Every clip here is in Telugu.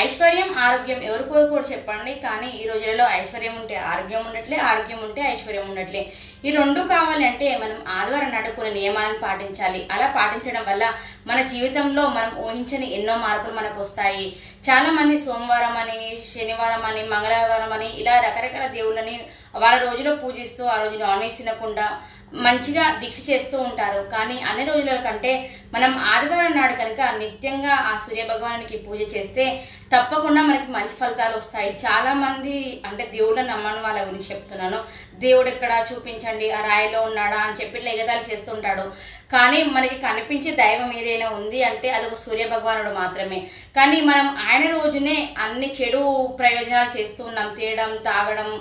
ఐశ్వర్యం ఆరోగ్యం ఎవరు కోరుకోరు చెప్పండి. కానీ ఈ రోజులలో ఐశ్వర్యం ఉంటే ఆరోగ్యం ఉండట్లే ఆరోగ్యం ఉంటే ఐశ్వర్యం ఉండట్లే. ఈ రెండు కావాలంటే మనం ఆదివారం నాడు కొన్ని నియమాలను పాటించాలి. అలా పాటించడం వల్ల మన జీవితంలో మనం ఊహించని ఎన్నో మార్పులు మనకు వస్తాయి. చాలా మంది సోమవారం అని శనివారం అని మంగళవారం అని ఇలా రకరకాల దేవుళ్ళని వాళ్ళ రోజులో పూజిస్తూ ఆ రోజు నాన్ వెజ్ తినకుండా మంచిగా దీక్ష చేస్తూ ఉంటారు. కానీ అన్ని రోజుల కంటే మనం ఆదివారం నాడు కనుక నిత్యంగా ఆ సూర్య భగవానికి పూజ చేస్తే తప్పకుండా మనకి మంచి ఫలితాలు వస్తాయి. చాలా మంది అంటే దేవుళ్ళని నమ్మని వాళ్ళ గురించి చెప్తున్నాను. దేవుడు ఎక్కడ? చూపించండి. ఆ రాయిలో ఉన్నాడా? అని చెప్పి ఎగతాలు చేస్తుంటాడు. కానీ మనకి కనిపించే దైవం ఏదైనా ఉంది అంటే అది ఒక సూర్య భగవానుడు మాత్రమే. కానీ మనం ఆయన రోజునే అన్ని చెడు ప్రయోజనాలు చేస్తూ ఉన్నాం. తీయడం తాగడం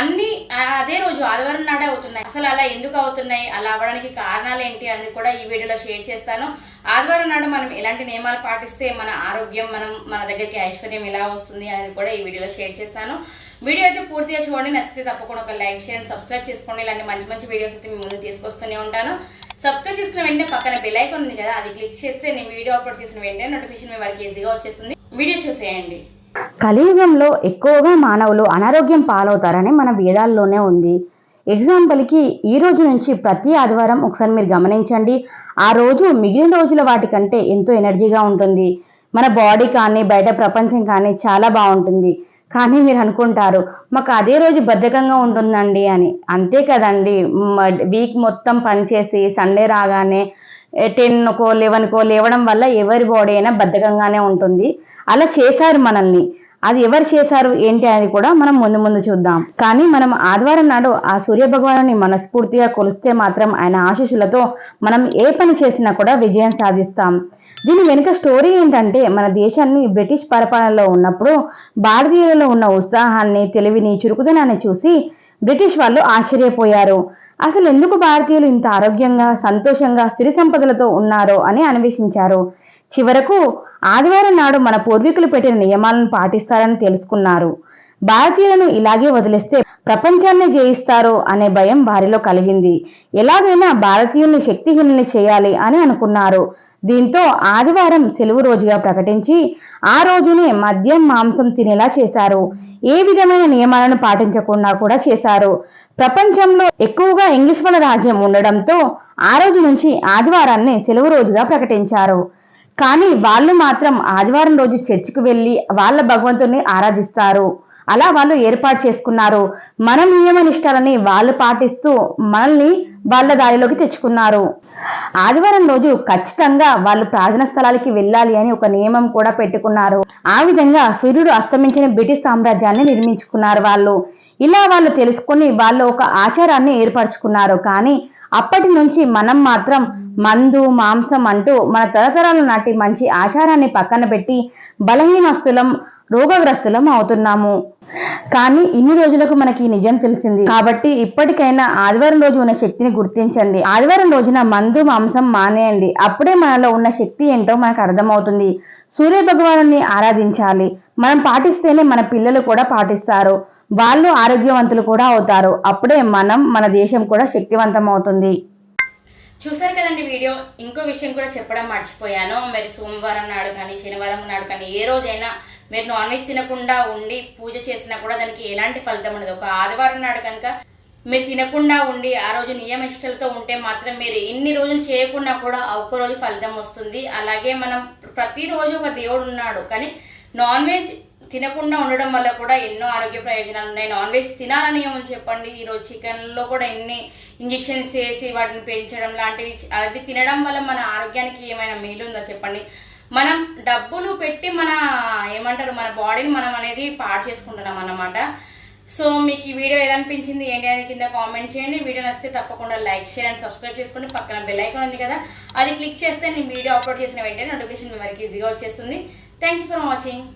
అన్ని అదే రోజు ఆదివారం నాడే అవుతున్నాయి. అసలు అలా ఎందుకు అవుతున్నాయి? అలా అవ్వడానికి కారణాలు ఏంటి అనేది కూడా ఈ వీడియోలో షేర్ చేస్తాను. ఆదివారం నాడు మనం ఎలాంటి నియమాలు పాటిస్తే మన ఆరోగ్యం మనం మన దగ్గరికి ఐశ్వర్యం ఎలా వస్తుంది అనేది కూడా ఈ వీడియోలో షేర్ చేస్తాను. వీడియో అయితే పూర్తిగా చూడండి. నచ్చితే తప్పకుండా ఒక లైక్ చేయండి సబ్స్క్రైబ్ చేసుకోండి. ఇలాంటి మంచి మంచి వీడియోస్ అయితే మీ ముందు తీసుకొస్తూనే ఉంటాను. సబ్స్క్రైబ్ చేసుకున్న వెంటనే పక్కన బెల్ ఐకాన్ ఉంది కదా అది క్లిక్ చేస్తే నేను వీడియో అప్లోడ్ చేసిన వెంటనే నోటిఫికేషన్ మీ వారికి ఈజీగా వచ్చేస్తుంది. వీడియో చూసేయండి. కలియుగంలో ఎక్కువగా మానవులు అనారోగ్యం పాలవుతారని మన వేదాల్లోనే ఉంది. ఎగ్జాంపుల్కి ఈ రోజు నుంచి ప్రతి ఆదివారం ఒకసారి మీరు గమనించండి. ఆ రోజు మిగిలిన రోజుల వాటికంటే ఎంతో ఎనర్జీగా ఉంటుంది. మన బాడీ కానీ బయట ప్రపంచం కానీ చాలా బాగుంటుంది. కానీ మీరు అనుకుంటారు మాకు అదే రోజు బద్ధకంగా ఉంటుందండి అని. అంతే కదండి. వీక్ మొత్తం పనిచేసి సండే రాగానే టెన్కో లెవెన్కో లేవడం వల్ల ఎవరి బాడీ అయినా బద్ధకంగానే ఉంటుంది. అలా చేశారు మనల్ని. అది ఎవరు చేశారు ఏంటి అనేది కూడా మనం ముందు ముందు చూద్దాం. కానీ మనం ఆదివారం నాడు ఆ సూర్య భగవాను మనస్ఫూర్తిగా కొలిస్తే మాత్రం ఆయన ఆశీస్సులతో మనం ఏ పని చేసినా కూడా విజయం సాధిస్తాం. దీని వెనుక స్టోరీ ఏంటంటే మన దేశాన్ని బ్రిటిష్ పరిపాలనలో ఉన్నప్పుడు భారతీయులలో ఉన్న ఉత్సాహాన్ని తెలివిని చురుకుదనాన్ని చూసి బ్రిటిష్ వాళ్ళు ఆశ్చర్యపోయారు. అసలు ఎందుకు భారతీయులు ఇంత ఆరోగ్యంగా సంతోషంగా స్థిర సంపదలతో ఉన్నారో అని అన్వేషించారు. చివరకు ఆదివారం నాడు మన పూర్వీకులు పెట్టిన నియమాలను పాటిస్తారని తెలుసుకున్నారు. భారతీయులను ఇలాగే వదిలేస్తే ప్రపంచాన్ని జయిస్తారు అనే భయం వారిలో కలిగింది. ఎలాగైనా భారతీయుల్ని శక్తిహీనుల్ని చేయాలి అని అనుకున్నారు. దీంతో ఆదివారం సెలవు రోజుగా ప్రకటించి ఆ రోజునే మద్యం మాంసం తినేలా చేశారు. ఏ విధమైన నియమాలను పాటించకుండా కూడా చేశారు. ప్రపంచంలో ఎక్కువగా ఇంగ్లీష్ వాళ్ళ రాజ్యం ఉండడంతో ఆ రోజు నుంచి ఆదివారాన్ని సెలవు రోజుగా ప్రకటించారు. కానీ వాళ్ళు మాత్రం ఆదివారం రోజు చర్చికి వెళ్ళి వాళ్ళ భగవంతుని ఆరాధిస్తారు. అలా వాళ్ళు ఏర్పాటు చేసుకున్నారు. మన నియమ నిష్టాలని వాళ్ళు పాటిస్తూ మనల్ని వాళ్ళ దారిలోకి తెచ్చుకున్నారు. ఆదివారం రోజు ఖచ్చితంగా వాళ్ళు ప్రార్థన స్థలాలకి వెళ్ళాలి అని ఒక నియమం కూడా పెట్టుకున్నారు. ఆ విధంగా సూర్యుడు అస్తమించిన బ్రిటిష్ సామ్రాజ్యాన్ని నిర్మించుకున్నారు వాళ్ళు. ఇలా వాళ్ళు తెలుసుకుని వాళ్ళు ఒక ఆచారాన్ని ఏర్పరచుకున్నారు. కానీ అప్పటి నుంచి మనం మాత్రం మందు మాంసం అంటూ మన తరతరాల నాటి మంచి ఆచారాన్ని పక్కన పెట్టి బలహీనస్తులం రోగగ్రస్తులం అవుతున్నాము. కానీ ఇన్ని రోజులకు మనకి ఈ నిజం తెలిసింది. కాబట్టి ఇప్పటికైనా ఆదివారం రోజు ఉన్న శక్తిని గుర్తించండి. ఆదివారం రోజున మందు మాంసం మానేయండి. అప్పుడే మనలో ఉన్న శక్తి ఏంటో మనకు అర్థమవుతుంది. సూర్య భగవాను ఆరాధించాలి. మనం పాటిస్తేనే మన పిల్లలు కూడా పాటిస్తారు. వాళ్ళు ఆరోగ్యవంతులు కూడా అవుతారు. అప్పుడే మనం మన దేశం కూడా శక్తివంతం అవుతుంది చూసారు కదండి వీడియో? ఇంకో విషయం కూడా చెప్పడం మర్చిపోయాను. మరి సోమవారం నాడు కానీ శనివారం నాడు కానీ ఏ రోజైనా మీరు నాన్ వెజ్ తినకుండా ఉండి పూజ చేసినా కూడా దానికి ఎలాంటి ఫలితం ఉండదు. ఒక ఆదివారం నాడు కనుక మీరు తినకుండా ఉండి ఆ రోజు నియమిష్టలతో ఉంటే మాత్రం మీరు ఎన్ని రోజులు చేయకున్నా కూడా ఒక్క రోజు ఫలితం వస్తుంది. అలాగే మనం ప్రతిరోజు ఒక దేవుడు ఉన్నాడు. కానీ నాన్ వెజ్ తినకుండా ఉండడం వల్ల కూడా ఎన్నో ఆరోగ్య ప్రయోజనాలు ఉన్నాయి. నాన్ వెజ్ తినాలని ఏమో చెప్పండి? ఈరోజు చికెన్లో కూడా ఎన్ని ఇంజెక్షన్స్ చేసి వాటిని పెంచడం లాంటివి అవి తినడం వల్ల మన ఆరోగ్యానికి ఏమైనా మేలు ఉందా చెప్పండి? మనం డబ్బులు పెట్టి మన ఏమంటారు మన బాడీని మనం అనేది పాడు చేసుకుంటున్నాం అన్నమాట. సో మీకు ఈ వీడియో ఏదనిపించింది ఏంటి అనేది కింద కామెంట్ చేయండి. వీడియో నచ్చితే తప్పకుండా లైక్ షేర్ అండ్ సబ్స్క్రైబ్ చేసుకోండి. పక్కన బెల్ ఐకాన్ ఉంది కదా అది క్లిక్ చేస్తే నేను వీడియో అప్లోడ్ చేసిన వెంటనే నోటిఫికేషన్ మీ వరకు ఈజీగా వచ్చేస్తుంది. Thank you for watching